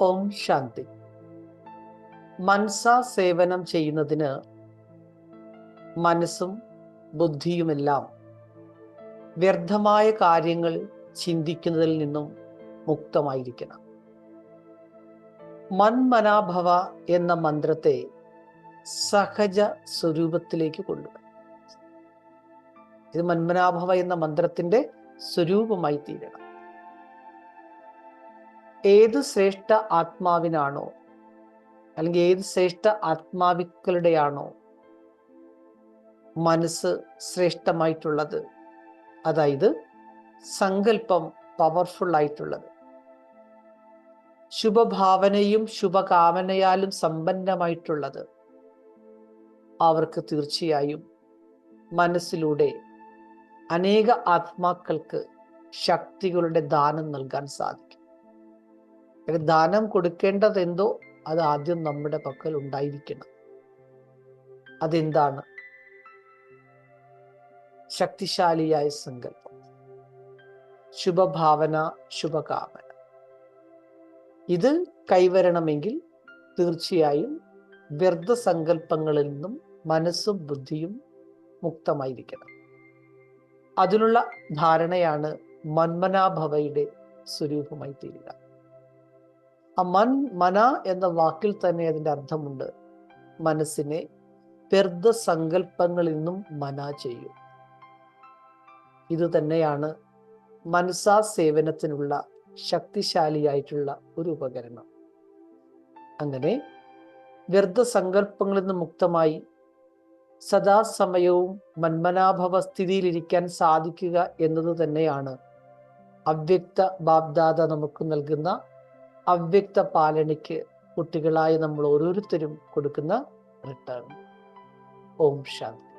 ഓം ശാന്തി. മനസാ സേവനം ചെയ്യുന്നതിന് മനസ്സും ബുദ്ധിയുമെല്ലാം വ്യർത്ഥമായ കാര്യങ്ങൾ ചിന്തിക്കുന്നതിൽ നിന്നും മുക്തമായിരിക്കണം. മന്മനാഭവ എന്ന മന്ത്രത്തെ സഹജ സ്വരൂപത്തിലേക്ക് കൊണ്ടുവരും ഇത് മന്മനാഭവ എന്ന മന്ത്രത്തിന്റെ സ്വരൂപമായി തീരണം ഏത് ശ്രേഷ്ഠ ആത്മാവിനാണോ? അല്ലെങ്കിൽ ഏത് ശ്രേഷ്ഠ ആത്മാവിക്കളുടെയാണോ മനസ്സ് ശ്രേഷ്ഠമായിട്ടുള്ളത്? അതായത് സങ്കല്പം പവർഫുൾ ആയിട്ടുള്ളത്. ശുഭഭാവനയും ശുഭകാമനയാലും സമ്പന്നമായിട്ടുള്ളത് അവർക്ക് തീർച്ചയായും മനസ്സിലൂടെ അനേക ആത്മാക്കൾക്ക് ശക്തികളുടെ ദാനം നൽകാൻ സാധിക്കും. ദാനം കൊടുക്കേണ്ടത് എന്തോ അത് ആദ്യം നമ്മുടെ പക്കൽ ഉണ്ടായിരിക്കണം. അതെന്താണ്? ശക്തിശാലിയായ സങ്കല്പം. ശുഭഭാവന ശുഭകാമന. ഇത് കൈവരണമെങ്കിൽ തീർച്ചയായും വ്യർത്ഥ സങ്കല്പങ്ങളിൽ നിന്നും മനസ്സും ബുദ്ധിയും മുക്തമായിരിക്കണം. അതിനുള്ള ധാരണയാണ് മന്മനാഭവയുടെ സ്വരൂപമായി തീരുക ആ മൻ മന എന്ന വാക്കിൽ തന്നെ അതിന്റെ അർത്ഥമുണ്ട്. മനസ്സിനെ വ്യർത്ഥ സങ്കല്പങ്ങളിൽ നിന്നും മന ചെയ്യും. ഇത് തന്നെയാണ് മനസാ സേവനത്തിനുള്ള ശക്തിശാലിയായിട്ടുള്ള ഒരു ഉപകരണം. അങ്ങനെ വ്യർത്ഥ സങ്കല്പങ്ങളിൽ നിന്ന് മുക്തമായി സദാസമയവും മന്മനാഭവ സ്ഥിതിയിലിരിക്കാൻ സാധിക്കുക എന്നത് തന്നെയാണ് അവ്യക്ത ബാബ്ദാദ നമുക്ക് നൽകുന്ന അവ്യക്ത പാലനയ്ക്ക് കുട്ടികളായി നമ്മൾ ഓരോരുത്തരും കൊടുക്കുന്ന റിട്ടേൺ. ഓം ശാന്തി.